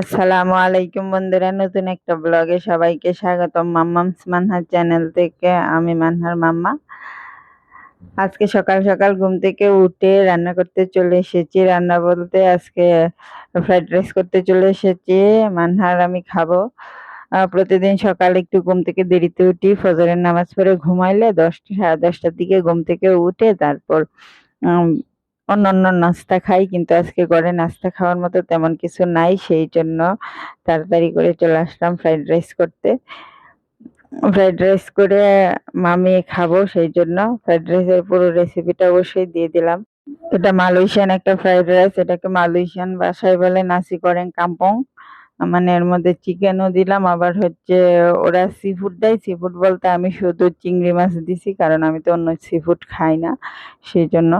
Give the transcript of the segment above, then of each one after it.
আসসালামু আলাইকুম বন্ধুরা, নতুন একটা ব্লগে সবাইকে স্বাগতম মাম্মামস মানহার চ্যানেল থেকে আমি মানহার মাম্মা। আজকে সকাল সকাল ঘুম থেকে উঠে রান্না করতে চলে এসেছি। রান্না বলতে আজকে ফ্রাইড রাইস করতে চলে এসেছি, মানহার আমি খাব। প্রতিদিন সকালে একটু ঘুম থেকে দেরিতে উঠি, ফজরের নামাজ পড়ে ঘুমাইলে দশটা, সাড়ে দশটার দিকে ঘুম থেকে উঠে তারপর অন্যান্য নাস্তা খাই, কিন্তু আজকে ঘরে নাস্তা খাওয়ার মতো তেমন কিছু নাই, সেই জন্য তাড়াতাড়ি করে চলে আসলাম ফ্রাইড রাইস করতে। ফ্রাইড রাইস করে মামি খাব, সেই জন্য ফ্রাইড রাইসের পুরো রেসিপিটা অবশ্যই দিয়ে দিলাম। এটা মালয়েশিয়ান একটা ফ্রাইড রাইস, এটাকে মালয়েশিয়ান বাসায় বলে নাসি করেন কাম্পং। মানে এর মধ্যে চিকেনও দিলাম, আবার হচ্ছে ওরা সি ফুড দেয়। সি ফুড বলতে আমি শুধু চিংড়ি মাছ দিছি, কারণ আমি তো অন্য সি ফুড খাই না, সেই জন্য।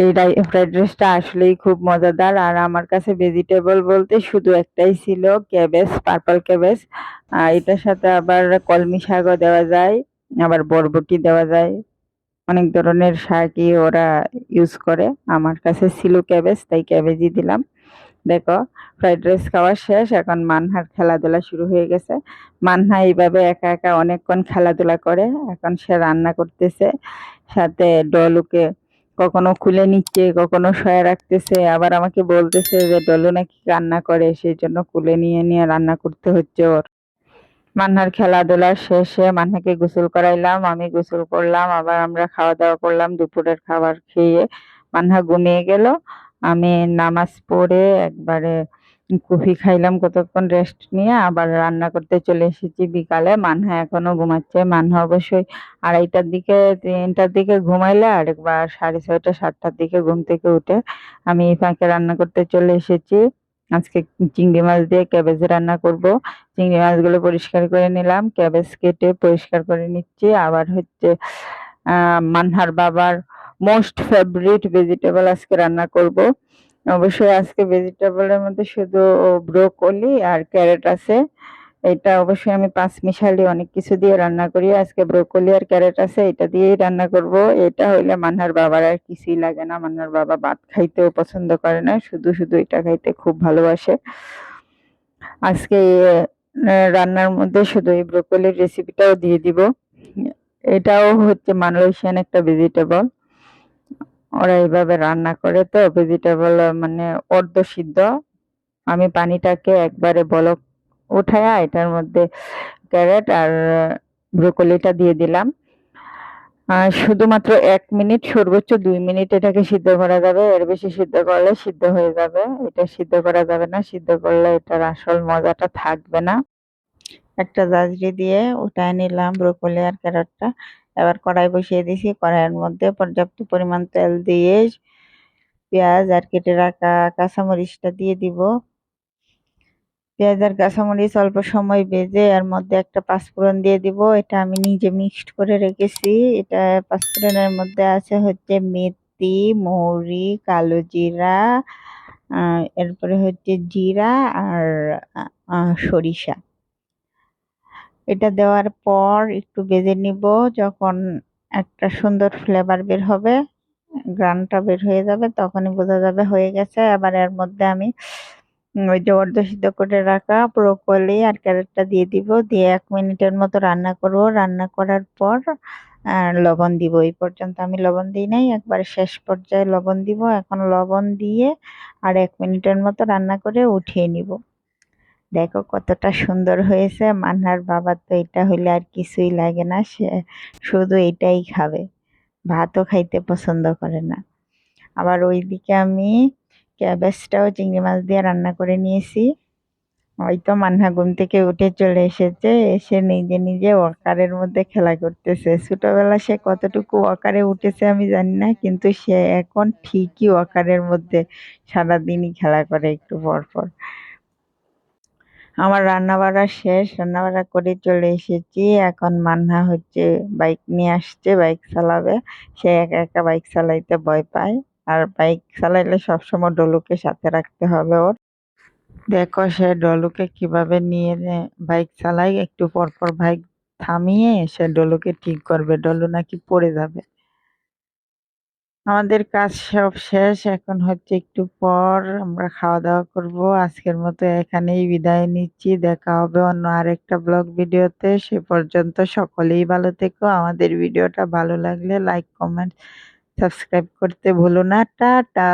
এই ফ্রাইড রাইসটা আসলেই খুব মজাদার। আর আমার কাছে ভেজিটেবল বলতে শুধু একটাই ছিল ক্যাবেজ পার্পল ক্যাবেজ আর এটার সাথে আবার কলমি শাকও দেওয়া যায়, আবার বরবটি দেওয়া যায়। অনেক ধরনের শাকই ওরা ইউজ করে। আমার কাছে ছিল ক্যাবেজ তাই ক্যাবেজই দিলাম। দেখো ফ্রাইড রাইস খাওয়া শেষ, এখন মানহার খেলাধুলা শুরু হয়ে গেছে। মানহা এইভাবে একা একা অনেকক্ষণ খেলাধুলা করে, এখন সে রান্না করতেছে। সাথে ডলুকে কখনো খুলে নিচ্ছে, কখনো শয়ে রাখতেছে, আবার আমাকে বলতেছে যে, ডলু নাকি রান্না করে সেই জন্য খুলে নিয়ে নিয়ে রান্না করতে হচ্ছে ওর। মান্নার খেলাধুলা শেষে মান্নাকে গোসল করাইলাম, আমি গোসল করলাম, আবার আমরা খাওয়া দাওয়া করলাম, দুপুরের খাবার খেয়ে মান্না ঘুমিয়ে গেল। আমি নামাজ পড়ে একবারে কফি খাইলাম কতক্ষণ রেস্ট নিয়ে, আবার রান্না করতে চলে এসেছি বিকালে। মানহা এখনও ঘুমাচ্ছে। মানহা অবশ্যই আড়াইটার দিকে, তিনটার দিকে ঘুমাইলে আরেকবার সাড়ে ছয়টা, সাতটার দিকে ঘুম থেকে উঠে আমি ফাঁকে রান্না করতে চলে এসেছি। আজকে চিংড়ি মাছ দিয়ে ক্যাবেজ রান্না করব। চিংড়ি মাছগুলো পরিষ্কার করে নিলাম। ক্যাবেজ কেটে পরিষ্কার করে নিচ্ছি। আবার হচ্ছে মানহার বাবার মোস্ট ফেভারিট ভেজিটেবল আজকে রান্না করব। অবশ্যই আজকে ভেজিটেবলের মধ্যে শুধু ব্রোকলি আর ক্যারেট আছে। এটা অবশ্যই আমি পাঁচ মিশালি অনেক কিছু দিয়ে রান্না করি। আজকে ব্রোকলি আর ক্যারেট আছে, এটা দিয়েই রান্না করব। এটা হইলে মান্নার বাবার আর কিছুই লাগে না। মান্নার বাবা ভাত খাইতেও পছন্দ করে না, শুধু শুধু এটা খাইতে খুব ভালোবাসে। আজকে রান্নার মধ্যে শুধু এই ব্রোকলির রেসিপিটাও দিয়ে দিব। এটাও হচ্ছে মালয়েশিয়ান একটা ভেজিটেবল ওরা এইভাবে রান্না করে তো ভেজিটেবল মানে অর্ধ সিদ্ধ। আমি পানিটাকে একবারে বলক উঠায়া এটার মধ্যে ক্যারেট আর ব্রোকলিটা দিয়ে দিলাম। শুধুমাত্র এক মিনিট, সর্বোচ্চ দুই মিনিট এটাকে সিদ্ধ করা যাবে। এর বেশি সিদ্ধ করলে সিদ্ধ হয়ে যাবে। এটা সিদ্ধ করা যাবে না। সিদ্ধ করলে এটার আসল মজাটা থাকবে না। একটা জাজরি দিয়ে উঠায় নিলাম ব্রোকলি আর ক্যারটটা। এবার কড়াই বসিয়ে দিয়েছি কড়াইয়ের মধ্যে পর্যাপ্ত পরিমাণ তেল দিয়ে পেঁয়াজ আর কেটে রাখা কাঁচামরিচটা দিয়ে দিব। পেঁয়াজ আর কাঁচামরিচ অল্প সময় ভেজে এর মধ্যে একটা পাঁচফোড়ন দিয়ে দিব। এটা আমি নিজে মিক্সড করে রেখেছি। এটা পাঁচফোড়নের মধ্যে আছে হচ্ছে মেথি, মৌরি, কালো জিরা এরপরে হচ্ছে জিরা আর সরিষা। এটা দেওয়ার পর একটু বেজে নিব, যখন একটা সুন্দর ফ্লেভার বের হবে, গ্রানটা বের হয়ে যাবে, তখনই বোঝা যাবে হয়ে গেছে। আবার এর মধ্যে আমি ওই যে করে রাখা ব্রোকলি আর ক্যারেটটা দিয়ে দিব। দিয়ে এক মিনিটের মতো রান্না করব। রান্না করার পর লবণ দিব। এই পর্যন্ত আমি লবণ দিই নাই। একবার শেষ পর্যায়ে লবণ দিব। এখন লবণ দিয়ে আর এক মিনিটের মতো রান্না করে উঠিয়ে নিব। দেখো কতটা সুন্দর হয়েছে। মান্নার বাবার তো এটা হইলে আর কিছুই লাগে না, সে শুধু এটাই খাবে। ভাতও খাইতে পছন্দ করে না। আবার ওইদিকে আমি ক্যাবেজটাও চিংড়ি মাছ দিয়ে রান্না করে নিয়েছি। হয়তো মান্না ঘুম থেকে উঠে চলে এসেছে, এসে নিজে নিজে ওয়াকারের মধ্যে খেলা করতেছে। ছোটবেলা সে কতটুকু ওয়াকারে উঠেছে আমি জানি না, কিন্তু সে এখন ঠিকই ওয়াকারের মধ্যে সারাদিনই খেলা করে একটু পর পর। আমার রান্না বাড়া শেষ রান্না বাড়া করে চলে এসেছি। এখন মান্না হচ্ছে বাইক নিয়ে আসছে, বাইক চালাবে। সে একা একা বাইক চালাইতে ভয় পায়। আর বাইক চালাইলে সবসময় ডলুকে সাথে রাখতে হবে ওর। দেখো সে ডলুকে কীভাবে নিয়ে বাইক চালায়। একটু পর পর বাইক থামিয়ে সে ডলুকে ঠিক করবে। ডলু নাকি পড়ে যাবে। আমাদের কাজ সব শেষ। এখন হচ্ছে একটু পর আমরা খাওয়া দাওয়া করব। আজকের মতো এখানেই বিদায় নিচ্ছি। দেখা হবে অন্য আরেকটা ব্লগ ভিডিওতে। সে পর্যন্ত সকলেই ভালো থেকো। আমাদের ভিডিওটা ভালো লাগলে লাইক, কমেন্ট, সাবস্ক্রাইব করতে ভুলো না। টাটা!